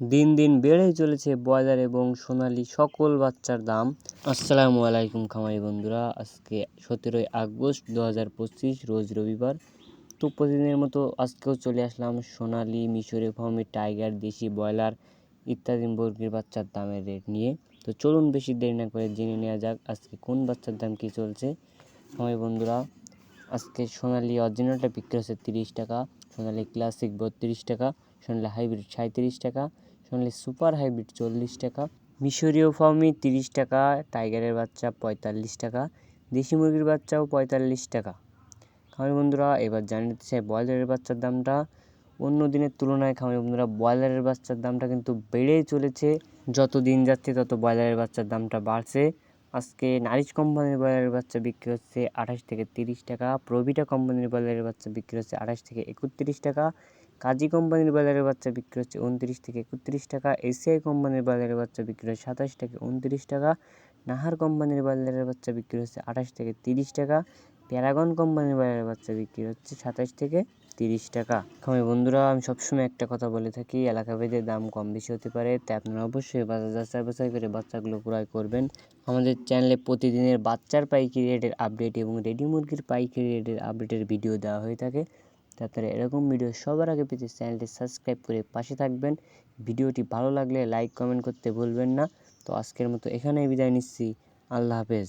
দিন দিন বেড়েই চলেছে ব্রয়লার এবং সোনালি সকল বাচ্চার দাম। আসসালামু আলাইকুম খামারি বন্ধুরা, আজকে সতেরোই আগস্ট দু হাজার পঁচিশ, রোজ রবিবার। তো প্রতিদিনের মতো আজকেও চলে আসলাম সোনালি, মিশরে ফার্মি, টাইগার, দেশি ব্রয়লার ইত্যাদি মুরগির বাচ্চার দামের রেট নিয়ে। তো চলুন বেশি দেরি না করে জেনে নেওয়া যাক আজকে কোন বাচ্চার দাম কী চলছে। খামারি বন্ধুরা, আজকে সোনালি অরিজিনালটা বিক্রি হচ্ছে তিরিশ টাকা, সোনালি ক্লাসিক বত্রিশ টাকা, সোনালি হাইব্রিড সাঁত্রিশ টাকা সোনালি সুপার হাইব্রিড চল্লিশ টাকা। মিশরীয় ফার্মি তিরিশ টাকা, টাইগারের বাচ্চা পঁয়তাল্লিশ টাকা, দেশি মুরগির বাচ্চাও পঁয়তাল্লিশ টাকা। খামারি বন্ধুরা, এবার জানিয়ে দিতে চাই, ব্রয়লারের বাচ্চার দামটা অন্য দিনের তুলনায়, খামারি বন্ধুরা, ব্রয়লারের বাচ্চার দামটা কিন্তু বেড়েই চলেছে। যত দিন যাচ্ছে, তত ব্রয়লারের বাচ্চার দামটা বাড়ছে। আজকে নারিশ কোম্পানির ব্রয়লারের বাচ্চা বিক্রি হচ্ছে আঠাশ থেকে তিরিশ টাকা, প্রভিটা কোম্পানির ব্রয়লারের বাচ্চা বিক্রি হচ্ছে আঠাশ থেকে একত্রিশ টাকা। কাজী কোম্পানির বাজারের বাচ্চা বিক্রি হচ্ছে উনত্রিশ থেকে একত্রিশ টাকা, এসিআই কোম্পানির বাজারের বাচ্চা বিক্রি হচ্ছে সাতাশ থেকে উনত্রিশ টাকা, নাহার কোম্পানির বাজারের বাচ্চা বিক্রি হচ্ছে আঠাশ থেকে তিরিশ টাকা, প্যারাগন কোম্পানির বাজারের বাচ্চা বিক্রি হচ্ছে সাতাশ থেকে তিরিশ টাকা। খামারি বন্ধুরা, আমি সবসময় একটা কথা বলে থাকি এলাকা ভেদে দাম কম বেশি হতে পারে, তাই আপনারা অবশ্যই বাজার যাচাই বাছাই করে বাচ্চাগুলো ক্রয় করবেন। আমাদের চ্যানেলে প্রতিদিনের বাচ্চার পাইকারি রেটের আপডেট এবং রেডি মুরগির পাইকারি রেটের আপডেটের ভিডিও দেওয়া হয়ে থাকে। তারপরে এরকম ভিডিও সবার আগে পেতে চ্যানেলটি সাবস্ক্রাইব করে পাশে থাকবেন। ভিডিওটি ভালো লাগলে লাইক কমেন্ট করতে ভুলবেন না। তো আজকের মতো এখানেই বিদায় নিচ্ছি। আল্লাহ হাফেজ।